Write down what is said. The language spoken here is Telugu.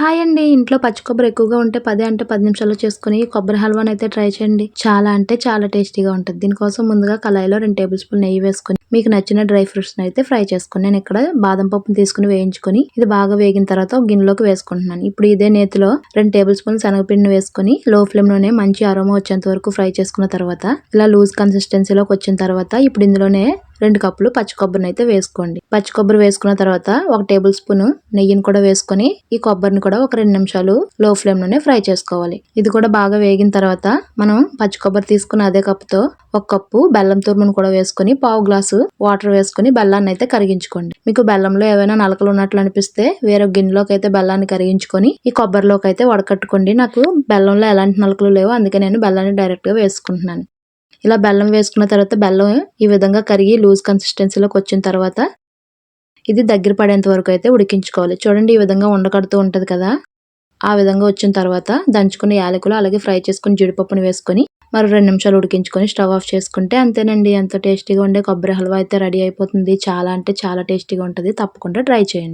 హాయ్ అండి. ఇంట్లో పచ్చి కొబ్బరి ఎక్కువగా ఉంటే పదే అంటే పది నిమిషాల్లో చేసుకుని కొబ్బరి హల్వాని అయితే ట్రై చేయండి. చాలా అంటే చాలా టేస్టీగా ఉంటుంది. దీనికోసం ముందుగా కళాయిలో రెండు టేబుల్ స్పూన్ నెయ్యి వేసుకుని మీకు నచ్చిన డ్రై ఫ్రూట్స్ అయితే ఫ్రై చేసుకుని నేను ఇక్కడ బాదం పప్పును తీసుకుని వేయించుకొని ఇది బాగా వేగిన తర్వాత గిన్నెలోకి వేసుకుంటున్నాను. ఇప్పుడు ఇదే నేతిలో రెండు టేబుల్ స్పూన్ శనగపిండిని వేసుకుని లో ఫ్లేమ్లోనే మంచి అరోమా వచ్చేంత వరకు ఫ్రై చేసుకున్న తర్వాత ఇలా లూజ్ కన్సిస్టెన్సీలోకి వచ్చిన తర్వాత ఇప్పుడు ఇందులోనే రెండు కప్పులు పచ్చి కొబ్బరిని అయితే వేసుకోండి. పచ్చి కొబ్బరి వేసుకున్న తర్వాత ఒక టేబుల్ స్పూన్ నెయ్యిని కూడా వేసుకొని ఈ కొబ్బరిని కూడా ఒక రెండు నిమిషాలు లో ఫ్లేమ్లోనే ఫ్రై చేసుకోవాలి. ఇది కూడా బాగా వేగిన తర్వాత మనం పచ్చి కొబ్బరి తీసుకున్న అదే కప్పుతో ఒక కప్పు బెల్లం తురుమును కూడా వేసుకొని పావు గ్లాసు వాటర్ వేసుకుని బెల్లాన్ని అయితే కరిగించుకోండి. మీకు బెల్లంలో ఏవైనా నలకలు ఉన్నట్లు అనిపిస్తే వేరే గిన్నెలోకి అయితే బెల్లాన్ని కరిగించుకొని ఈ కొబ్బరిలోకి అయితే వడకట్టుకోండి. నాకు బెల్లంలో ఎలాంటి నలకలు లేవు అందుకే నేను బెల్లాన్ని డైరెక్ట్గా వేసుకుంటున్నాను. ఇలా బెల్లం వేసుకున్న తర్వాత బెల్లం ఈ విధంగా కరిగి లూజ్ కన్సిస్టెన్సీలోకి వచ్చిన తర్వాత ఇది దగ్గర పడేంత వరకు అయితే ఉడికించుకోవాలి. చూడండి ఈ విధంగా ఉండకడుతూ ఉంటుంది కదా. ఆ విధంగా వచ్చిన తర్వాత దంచుకున్న యాలకులు అలాగే ఫ్రై చేసుకుని జీడిపప్పుని వేసుకొని మరో రెండు నిమిషాలు ఉడికించుకొని స్టవ్ ఆఫ్ చేసుకుంటే అంతేనండి. ఎంతో టేస్టీగా ఉండే కొబ్బరి హల్వా అయితే రెడీ అయిపోతుంది. చాలా అంటే చాలా టేస్టీగా ఉంటుంది. తప్పకుండా ట్రై చేయండి.